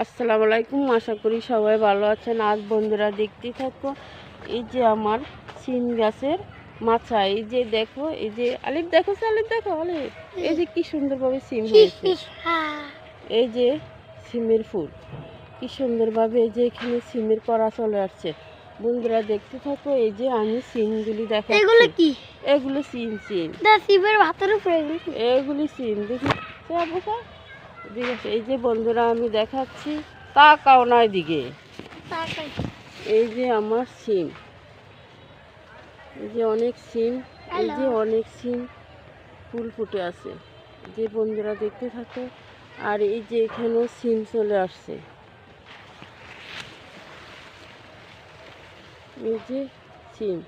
আসসালামু আলাইকুম আশা করি সবাই ভালো আছেন। আজ বন্ধুরা দেখতে থাকো এই যে আমার সিম গাছের মাছা। এই যে দেখো এই যে আলিফ দেখো আলিফ দেখো আলিফ। এই যে কি সুন্দরভাবে সিম হয়েছে। এই যে সিমের ফুল। কি সুন্দরভাবে এই যে এখানে সিমের করা চলে আসছে। বন্ধুরা দেখতে থাকো এই যে আমি সিমগুলি দেখো এগুলো কি? এগুলো সিম সিম দা শিবের ভাতের উপরে এগুলো সিম দেখি। ঠিক আছে এই যে বন্ধুরা আমি দেখাচ্ছি তাকাও না এদিকে। তাকাই। এই যে আমার সিম। এই যে অনেক সিম এই যে অনেক সিম ফুল ফুটে আছে। যে বন্ধুরা দেখতে থাকো আর এই যে এখানেও সিম চলে আসছে। এই যে সিম।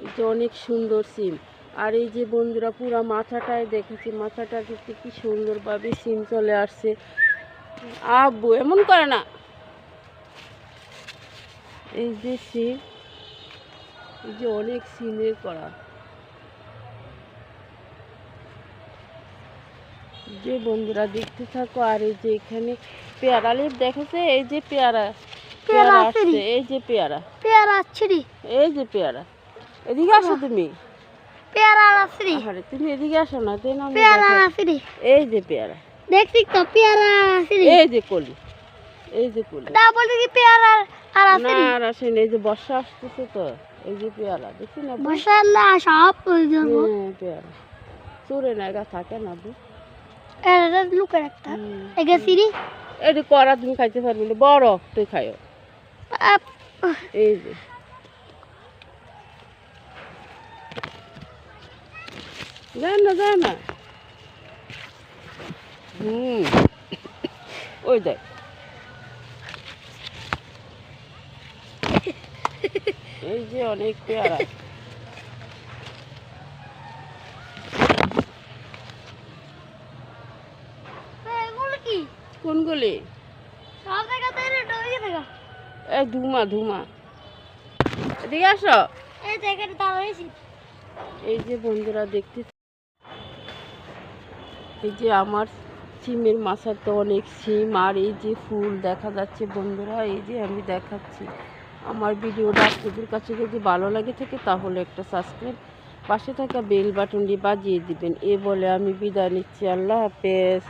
এই যে অনেক সুন্দর সিম। আর এই যে বন্ধুরা পুরো মাথাটায় দেখেছি মাথাটা দেখতে কি সুন্দরভাবে সিম চলে আসছে। আব্বু এমন করে না। এই যে সিম এই যে অনেক সিমের করা। যে বন্ধুরা দেখতে থাকো আর এই যে এখানে পেয়ারা লিপ দেখেছে? এই যে পেয়ারা পেয়ারা আসছে এই যে পেয়ারা। পেয়ারা এই যে পেয়ারা। এদিকে আসো তুমি। পেয়ারা আছে রে আরে তুমি এদিকে আসো না দেন আমি পেয়ারা। আছে এই যে পেয়ারা। দেখছি তো পেয়ারা আছে এই যে কলি এই যে কলি। দা বলতে কি পেয়ারা আর আছে না আর আসেন এই যে বর্ষা আসতেছে তো এই যে পেয়ারা দেখি না বউ? মশাল্লাহ সব প্রয়োজন হ্যাঁ পেয়ারা। চুরে না এগা থাকে না বউ? এটা একটা। হুম। এগে সিরি যে করা তুমি খাইতে পারবি না বড় তুই খাইও। এই যে। যায় না যায় না। হুম। ওই দেখ। এই যে অনেক পেয়ারা। কোনগুলি? এই ধুমা ধুমা। এদিকে আসো। এই জায়গাটা দাঁড়াইছি। এই যে বন্ধুরা দেখতে এই যে আমার সিমের মাথাতে অনেক সিম আর এই যে ফুল দেখা যাচ্ছে বন্ধুরা, এই যে আমি দেখাচ্ছি। আমার ভিডিওটা আপনাদের কাছে যদি ভালো লাগে থাকে তাহলে একটা সাবস্ক্রাইব পাশে থাকা বেল বাটনটি বাজিয়ে দিবেন। এ বলে আমি বিদায় নিচ্ছি। আল্লাহ হাফেজ।